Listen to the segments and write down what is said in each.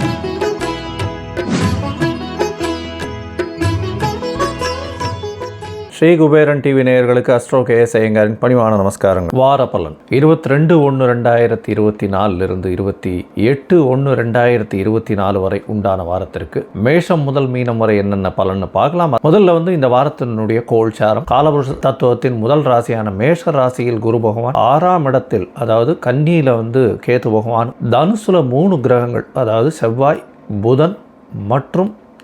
Thank you. Shri Kuberan TV நேயர்களுக்கு astro K S ஐயங்காரின் பணிவான நமஸ்காரங்கள். வார பலன் இருபத்தி ரெண்டு ஒன்று ரெண்டாயிரத்தி இருபத்தி நாலிலிருந்து இருபத்தி எட்டு ஒன்று ரெண்டாயிரத்தி இருபத்தி நாலு வரை உண்டான வாரத்திற்கு மேஷம் முதல் மீனம் வரை என்னென்ன பலன்னு பார்க்கலாம்? முதல்ல வந்து இந்த வாரத்தினுடைய கோல்சாரம். காலபுருஷ தத்துவத்தின் முதல் ராசியான மேஷ ராசியில் குரு பகவான் ஆறாம் இடத்தில் அதாவது கன்னியில வந்து கேது பகவான் தனுசுல மூணு கிரகங்கள் அதாவது செவ்வாய் புதன் மற்றும்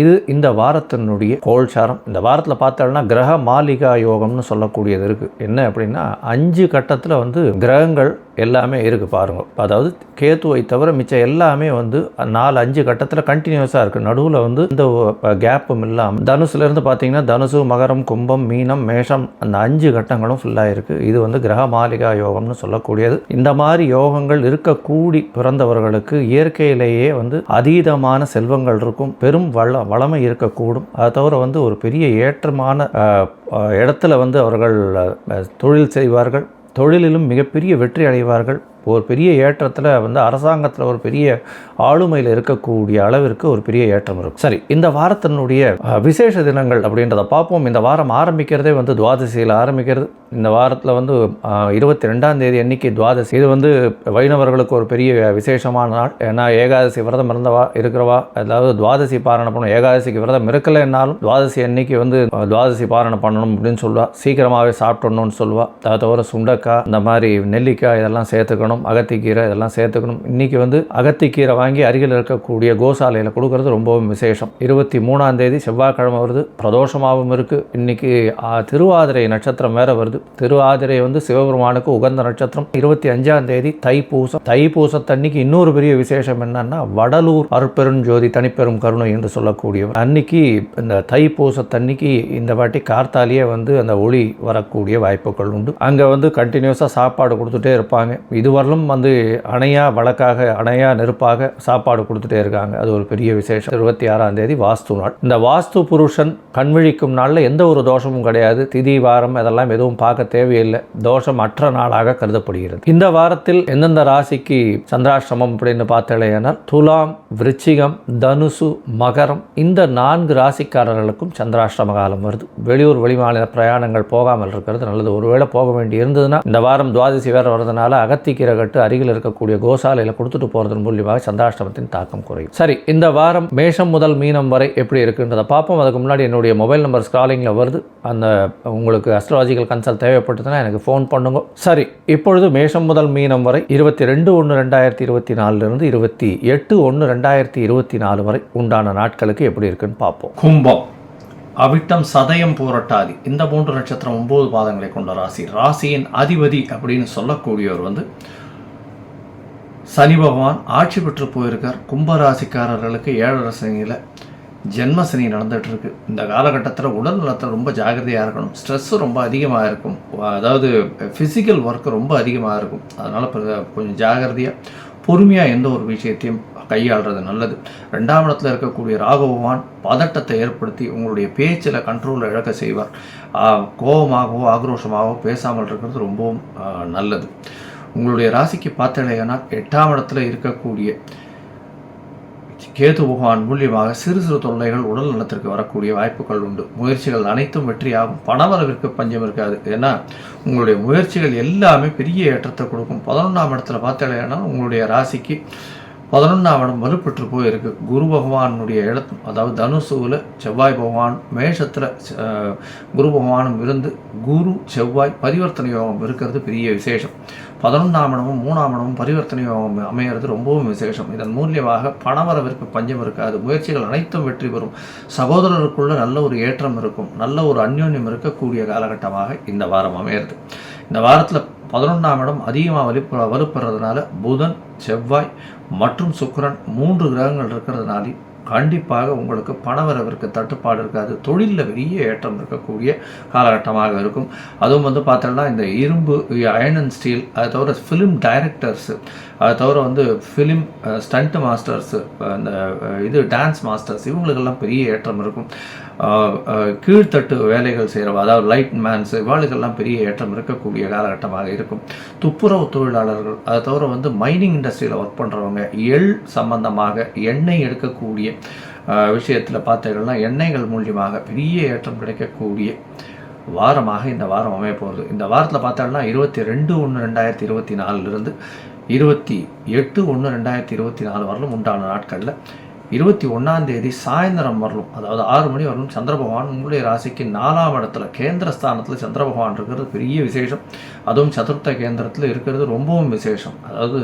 இது இந்த வாரத்தினுடைய கோல்சாரம். இந்த வாரத்தில் பார்த்தோம்னா கிரக மாளிகா யோகம்னு சொல்லக்கூடியது இருக்குது என்ன அப்படின்னா அஞ்சு கட்டத்தில் வந்து கிரகங்கள் எல்லாமே இருக்குது பாருங்கள் அதாவது கேத்துவை தவிர மிச்சம் எல்லாமே வந்து நாலு அஞ்சு கட்டத்தில் கண்டினியூஸாக இருக்குது நடுவில் வந்து இந்த கேப்பும் இல்லாமல் தனுசுலேருந்து பார்த்தீங்கன்னா தனுசு மகரம் கும்பம் மீனம் மேஷம் அந்த அஞ்சு கட்டங்களும் ஃபுல்லாக இருக்குது இது வந்து கிரக மாளிகா யோகம்னு சொல்லக்கூடியது. இந்த மாதிரி யோகங்கள் இருக்கக்கூடி பிறந்தவர்களுக்கு இயற்கையிலேயே வந்து அதீதமான செல்வங்கள் இருக்கும். பெரும் வள்ள வளமை இருக்கக்கூடும். அதை தவிர வந்து ஒரு பெரிய ஏற்றமான இடத்துல வந்து அவர்கள் தொழில் செய்வார்கள். தொழிலிலும் மிகப்பெரிய வெற்றி அடைவார்கள். ஒரு பெரிய ஏற்றத்தில் வந்து அரசாங்கத்தில் ஒரு பெரிய ஆளுமையில் இருக்கக்கூடிய அளவிற்கு ஒரு பெரிய ஏற்றம் இருக்கும். சரி இந்த வாரத்தினுடைய விசேஷ தினங்கள் அப்படின்றத பார்ப்போம். இந்த வாரம் ஆரம்பிக்கிறதே வந்து துவாதசியில் ஆரம்பிக்கிறது. இந்த வாரத்தில் வந்து இருபத்தி ரெண்டாம் தேதி அன்னைக்கு துவாதசி. இது வந்து வைணவர்களுக்கு ஒரு பெரிய விசேஷமான நாள். ஏன்னா ஏகாதசி விரதம் இருந்தவா இருக்கிறவா அதாவது துவாதசி பாரணம் பண்ணணும். ஏகாதசிக்கு விரதம் இருக்கலைன்னாலும் துவாதசி அன்னைக்கு வந்து துவாதசி பாரணம் பண்ணணும் அப்படின்னு சொல்லுவா. சீக்கிரமாகவே சாப்பிட்டணும்னு சொல்லுவா. அதை தவிர சுண்டக்காய் இந்த மாதிரி நெல்லிக்காய் இதெல்லாம் சேர்த்துக்கணும். அகத்திக்கீரை இதெல்லாம் சேர்த்துக்கணும். இன்னைக்கு வந்து அகத்திக்கீரை வாங்கி அருகில் இருக்கக்கூடிய கோசாலையில் கொடுக்கறது ரொம்பவும் விசேஷம். இருபத்தி மூணாம் தேதி செவ்வாய்க்கிழமை வருது. பிரதோஷமாகவும் இருக்குது இன்றைக்கி திருவாதிரை நட்சத்திரம் வேறு வருது. திருவாதிரை வந்து சிவபெருமானுக்கு உகந்த நட்சத்திரம். இருபத்தி அஞ்சாம் தேதி தைப்பூசம். தைப்பூசத்தன்னைக்கு இன்னொரு பெரிய விசேஷம் என்னன்னா வடலூர் அருட்பெருஞ்சோதி தனிப்பெரும் கருணை என்று சொல்லக்கூடியவர். அன்னைக்கு இந்த தைப்பூசத்தன்னைக்கு இந்த வாட்டி கார்த்தாலேயே வந்து அந்த ஒளி வரக்கூடிய வாய்ப்புகள் உண்டு. அங்கே வந்து கண்டினியூஸாக சாப்பாடு கொடுத்துட்டே இருப்பாங்க. இதுவரையிலும் வந்து அணையா வழக்காக அணையா நெருப்பாக சாப்பாடு கொடுத்துட்டே இருக்காங்க. அது ஒரு பெரிய விசேஷம். இருபத்தி ஆறாம் தேதி வாஸ்து நாள். இந்த வாஸ்து புருஷன் கண்விழிக்கும் நாளில் எந்த ஒரு தோஷமும் கிடையாது. திதி வாரம் அதெல்லாம் எதுவும் பார்க்க தேவையில்லை. தோஷம் அற்ற நாளாக கருதப்படுகிறது. இந்த வாரத்தில் எந்தெந்த ராசிக்கு சந்திராஷ்டிரமம் அப்படின்னு பார்த்தேனால் துலாம் விருச்சிகம் தனுசு மகரம் இந்த நான்கு ராசிக்காரர்களுக்கும் சந்திராஷ்டிரம காலம் வருது. வெளியூர் வெளிமாநில பிரயாணங்கள் போகாமல் இருக்கிறது. நல்லது ஒருவேளை போக வேண்டி இருந்ததுன்னா இந்த வாரம் துவாதசி வேறு வர்றதுனால அகத்திக்கீரை கட்டு அருகில் இருக்கக்கூடிய கோசாலையில் கொடுத்துட்டு போகிறதன் மூலியமாக சந்திராஷ்டிரமத்தின் தாக்கம் குறையும். சரி இந்த வாரம் மேஷம் முதல் மீனம் வரை எப்படி இருக்குன்றதை பார்ப்போம். அதுக்கு முன்னாடி என்னுடைய மொபைல் நம்பர் ஸ்க்ராலிங்கில் வருது. அந்த உங்களுக்கு அஸ்ட்ராலஜிக்கல் கன்சல்ட் தேவைப்பட்டதுன்னா எனக்கு ஃபோன் பண்ணுங்க. சரி இப்பொழுது மேஷம் முதல் மீனம் வரை இருபத்தி ரெண்டு ஒன்று ரெண்டாயிரத்தி இருபத்தி நாலுலேருந்து இருபத்தி எட்டு ஒன்று ரெண்டாயிரத்தி இருபத்தி நாலு வரை உண்டான நாட்களுக்கு எப்படி இருக்குன்னு பார்ப்போம். கும்பம். அவிட்டம் சதயம் பூரட்டாதி. இந்த மூன்று நட்சத்திரம் ஒன்பது பாதங்களை கொண்ட ராசி. ராசியின் அதிபதி அப்படின்னு சொல்லக்கூடியவர் வந்து சனி பகவான் ஆட்சி பெற்று போயிருக்கார். கும்பராசிக்காரர்களுக்கு ஏழரை சனியில் ஜென்மசனி நடந்துகிட்ருக்கு. இருக்கு இந்த காலகட்டத்தில் உடல் நலத்தில் ரொம்ப ஜாகிரதையாக இருக்கணும். ஸ்ட்ரெஸ்ஸு ரொம்ப அதிகமாக இருக்கும். அதாவது ஃபிசிக்கல் ஒர்க்கு ரொம்ப அதிகமாக இருக்கும். அதனால் கொஞ்சம் ஜாகிரதையாக பொறுமையாக எந்த ஒரு விஷயத்தையும் கையாளுறது நல்லது. ரெண்டாம் இடத்துல இருக்கக்கூடிய ராகபவான் பதட்டத்தை ஏற்படுத்தி உங்களுடைய பேச்சில் கண்ட்ரோலில் இழக்க செய்வார். கோபமாகவோ ஆக்ரோஷமாகவோ பேசாமல் இருக்கிறது ரொம்பவும் நல்லது. உங்களுடைய ராசிக்கு பார்த்தலையானால் எட்டாம் இடத்துல இருக்கக்கூடிய கேது பகவான் மூலியமாக சிறு சிறு தொல்லைகள் உடல் நலத்திற்கு வரக்கூடிய வாய்ப்புகள் உண்டு. முயற்சிகள் அனைத்தும் வெற்றியாகும். பணவரவிற்கு பஞ்சம் இருக்காது. ஏன்னா உங்களுடைய முயற்சிகள் எல்லாமே பெரிய ஏற்றத்தை கொடுக்கும். பதினொன்றாம் இடத்துல பார்த்தீங்கன்னா உங்களுடைய ராசிக்கு பதினொன்றாம் இடம் வலுப்பெற்று போயிருக்கு. குரு பகவானுடைய இடத்தும் அதாவது தனுசுவில் செவ்வாய் பகவான் மேஷத்தில் குரு பகவானும் இருந்து குரு செவ்வாய் பரிவர்த்தனை யோகம் இருக்கிறது பெரிய விசேஷம். பதினொன்றாம் இடமும் மூணாம் இடமும் பரிவர்த்தனை அமைகிறது ரொம்பவும் விசேஷம். இதன் மூலியமாக பணவரவிற்கு பஞ்சம் இருக்காது. முயற்சிகள் அனைத்தும் வெற்றி பெறும். சகோதரருக்குள்ள நல்ல ஒரு ஏற்றம் இருக்கும். நல்ல ஒரு அந்யோன்யம் இருக்கக்கூடிய காலகட்டமாக இந்த வாரம் அமையிறது. இந்த வாரத்தில் பதினொன்றாம் இடம் அதிகமாக வலுப்ப வலுப்படுறதுனால புதன் செவ்வாய் மற்றும் சுக்கிரன் மூன்று கிரகங்கள் இருக்கிறதுனால கண்டிப்பாக உங்களுக்கு பணவரவிற்கு தட்டுப்பாடு இருக்காது. தொழிலில் பெரிய ஏற்றம் இருக்கக்கூடிய காலகட்டமாக இருக்கும். அதுவும் வந்து பார்த்தோம்னா இந்த இரும்பு அயன் அண்ட் ஸ்டீல் அதை தவிர ஃபிலிம் டைரக்டர்ஸு அதை தவிர வந்து ஃபிலிம் ஸ்டண்ட் மாஸ்டர்ஸு அந்த இது டான்ஸ் மாஸ்டர்ஸ் இவங்களுக்கெல்லாம் பெரிய ஏற்றம் இருக்கும். கீழ்த்தட்டு வேலைகள் செய்கிறவங்க அதாவது லைட் மேன்ஸ் இவாளுக்கெல்லாம் பெரிய ஏற்றம் இருக்கக்கூடிய காலகட்டமாக இருக்கும். துப்புரவு தொழிலாளர்கள் அதை தவிர வந்து மைனிங் இண்டஸ்ட்ரியில் ஒர்க் பண்ணுறவங்க எள் சம்பந்தமாக எண்ணெய் எடுக்கக்கூடிய விஷயத்தில் பார்த்தீங்கன்னா எண்ணெய்கள் மூலியமாக பெரிய ஏற்றம் கிடைக்கக்கூடிய வாரமாக இந்த வாரம் அமைய இந்த வாரத்தில் பார்த்தோம்னா இருபத்தி ரெண்டு ஒன்று ரெண்டாயிரத்தி இருபத்தி நாலுலேருந்து இருபத்தி எட்டு ஒன்று ரெண்டாயிரத்தி இருபத்தி நாலு வரலும் உண்டான நாட்களில் இருபத்தி ஒன்றாம் தேதி சாயந்தரம் வரலும் அதாவது ஆறு மணி வரலும் சந்திர பகவான் உங்களுடைய ராசிக்கு நாலாம் இடத்துல கேந்திர ஸ்தானத்தில் சந்திர பகவான் இருக்கிறது பெரிய விசேஷம். அதுவும் சதுர்த்த கேந்திரத்தில் இருக்கிறது ரொம்பவும் விசேஷம். அதாவது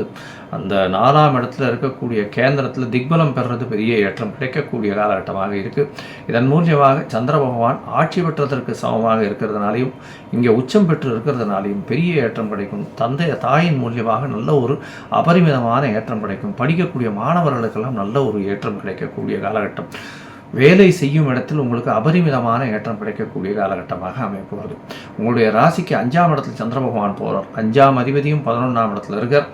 அந்த நாலாம் இடத்துல இருக்கக்கூடிய கேந்திரத்தில் திக்பலம் பெறுறது பெரிய ஏற்றம். கிடைக்கக்கூடிய காலகட்டமாக இருக்குது இதன் மூலியமாக சந்திர பகவான் ஆட்சி பெற்றதற்கு சமமாக இருக்கிறதுனாலையும் இங்கே உச்சம் பெற்று இருக்கிறதுனாலையும் பெரிய ஏற்றம் கிடைக்கும். தந்தை தாயின் மூலியமாக நல்ல ஒரு அபரிமிதமான ஏற்றம் கிடைக்கும். படிக்கக்கூடிய மாணவர்களுக்கெல்லாம் நல்ல ஒரு ஏற்றம் கிடைக்கக்கூடிய காலகட்டம். வேலை செய்யும் இடத்தில் உங்களுக்கு அபரிமிதமான ஏற்றம் கிடைக்கக்கூடிய காலகட்டமாக அமைப்போகிறது உங்களுடைய ராசிக்கு அஞ்சாம் இடத்தில் சந்திர பகவான் போகிறார் அஞ்சாம் அதிபதியும் பதினொன்றாம் இடத்துல இருக்கார்.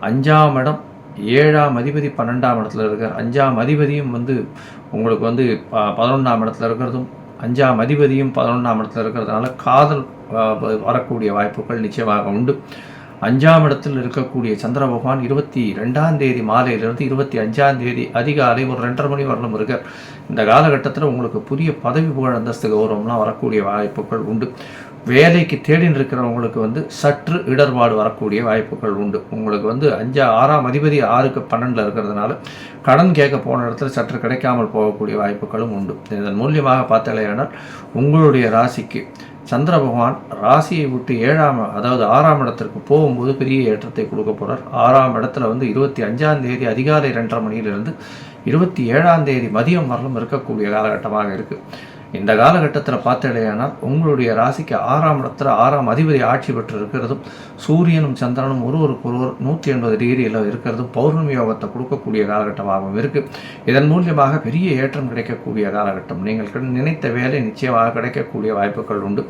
அஞ்சாம் இடம் ஏழாம் அதிபதி பன்னெண்டாம் இடத்துல இருக்கார். அஞ்சாம் அதிபதியும் வந்து உங்களுக்கு வந்து ப- பதினொன்றாம் இடத்துல இருக்கிறதும் அஞ்சாம் அதிபதியும் பதினொன்றாம் இடத்துல இருக்கிறதுனால காதல் வரக்கூடிய வாய்ப்புகள் நிச்சயமாக உண்டு. அஞ்சாம் இடத்தில் இருக்கக்கூடிய சந்திர பகவான் இருபத்தி ரெண்டாம் தேதி மாலையிலிருந்து இருபத்தி அஞ்சாம் தேதி அதிகாலை ஒரு ரெண்டரை மணி வரலும் இருக்கார். இந்த காலகட்டத்தில் உங்களுக்கு புதிய பதவி புகழ் அந்தஸ்து கௌரவம்லாம் வரக்கூடிய வாய்ப்புகள் உண்டு. வேலைக்கு தேடின்னு இருக்கிறவங்களுக்கு வந்து சற்று இடர்பாடு வரக்கூடிய வாய்ப்புகள் உண்டு. உங்களுக்கு வந்து அஞ்சா ஆறாம் அதிபதி ஆறுக்கு பன்னெண்டில் இருக்கிறதுனால கடன் கேட்க போன இடத்துல சற்று கிடைக்காமல் போகக்கூடிய வாய்ப்புகளும் உண்டு. இதன் மூலியமாக பார்த்தாலேயானால் உங்களுடைய ராசிக்கு சந்திர பகவான் ராசியை விட்டு ஏழாம் அதாவது ஆறாம் இடத்திற்கு போகும்போது பெரிய ஏற்றத்தை கொடுக்க போகிறார் ஆறாம் இடத்துல வந்து இருபத்தி அஞ்சாம் தேதி அதிகாலை ரெண்டரை மணியிலிருந்து இருபத்தி ஏழாம் தேதி மதியம் வரலும் இருக்கக்கூடிய காலகட்டமாக இருக்குது இந்த காலகட்டத்தில் பார்த்தடையானால் உங்களுடைய ராசிக்கு ஆறாம் இடத்துல ஆறாம் அதிபதி ஆட்சி பெற்று இருக்கிறதும் சூரியனும் சந்திரனும் ஒருவருக்கு ஒருவர் நூற்றி எண்பது டிகிரியில் இருக்கிறதும் பௌர்ணமி யோகத்தை கொடுக்கக்கூடிய காலகட்டமாகவும் இருக்குது இதன் மூலியமாக பெரிய ஏற்றம் கிடைக்கக்கூடிய காலகட்டம். நீங்கள் நினைத்த வேலை நிச்சயமாக கிடைக்கக்கூடிய வாய்ப்புகள் உண்டு.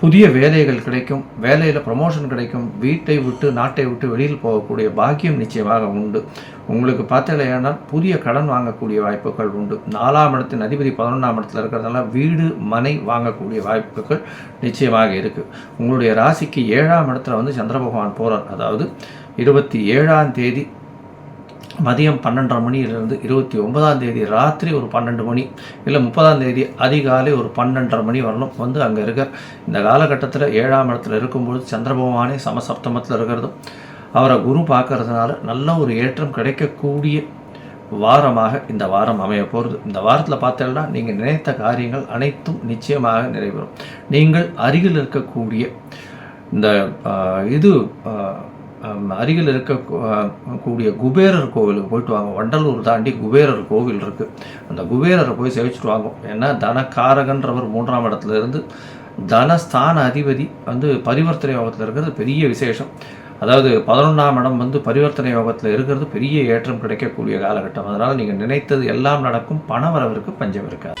புதிய வேலைகள் கிடைக்கும் வேலையில் ப்ரமோஷன் கிடைக்கும் வீட்டை விட்டு நாட்டை விட்டு வெளியில் போகக்கூடிய பாக்கியம் நிச்சயமாக உண்டு. உங்களுக்கு பார்த்தலையானால் புதிய கடன் வாங்கக்கூடிய வாய்ப்புகள் உண்டு. நாலாம் இடத்தின் அதிபதி பதினொன்றாம் இடத்துல இருக்கிறதுனால வீடு மனை வாங்கக்கூடிய வாய்ப்புகள் நிச்சயமாக இருக்குது உங்களுடைய ராசிக்கு ஏழாம் இடத்துல வந்து சந்திர பகவான் போகிறார் அதாவது இருபத்தி ஏழாம் தேதி மதியம் பன்னெண்டரை மணியிலிருந்து இருபத்தி ஒன்பதாம் தேதி ராத்திரி ஒரு பன்னெண்டு மணி இல்லை முப்பதாம் தேதி அதிகாலை ஒரு பன்னெண்டரை மணி வரணும் வந்து அங்கே இருக்கிற இந்த காலகட்டத்தில் ஏழாம் இடத்துல இருக்கும்பொழுது சந்திரபகவானே சமசப்தமத்தில் இருக்கிறதும் அவரை குரு பார்க்கறதுனால நல்ல ஒரு ஏற்றம் கிடைக்கக்கூடிய வாரமாக இந்த வாரம் அமைய போகிறது இந்த வாரத்தில் பார்த்தீங்கன்னா நீங்கள் நினைத்த காரியங்கள் அனைத்தும் நிச்சயமாக நிறைவேறும். நீங்கள் அருகில் இருக்கக்கூடிய இந்த இது அருகில் இருக்க கூடிய குபேரர் கோவிலுக்கு போயிட்டு வாங்க. வண்டலூர் தாண்டி குபேரர் கோவில் இருக்குது அந்த குபேரரை போய் சேவிச்சுட்டு வாங்க. ஏன்னா தனக்காரகன்றவர் மூன்றாம் இடத்துலேருந்து தனஸ்தான அதிபதி வந்து பரிவர்த்தனை யோகத்தில் இருக்கிறது பெரிய விசேஷம். அதாவது பதினொன்றாம் இடம் வந்து பரிவர்த்தனை யோகத்தில் இருக்கிறது பெரிய ஏற்றம் கிடைக்கக்கூடிய காலகட்டம். அதனால் நீங்கள் நினைத்தது எல்லாம் நடக்கும். பண வரவிற்கு பஞ்சம் இருக்காது.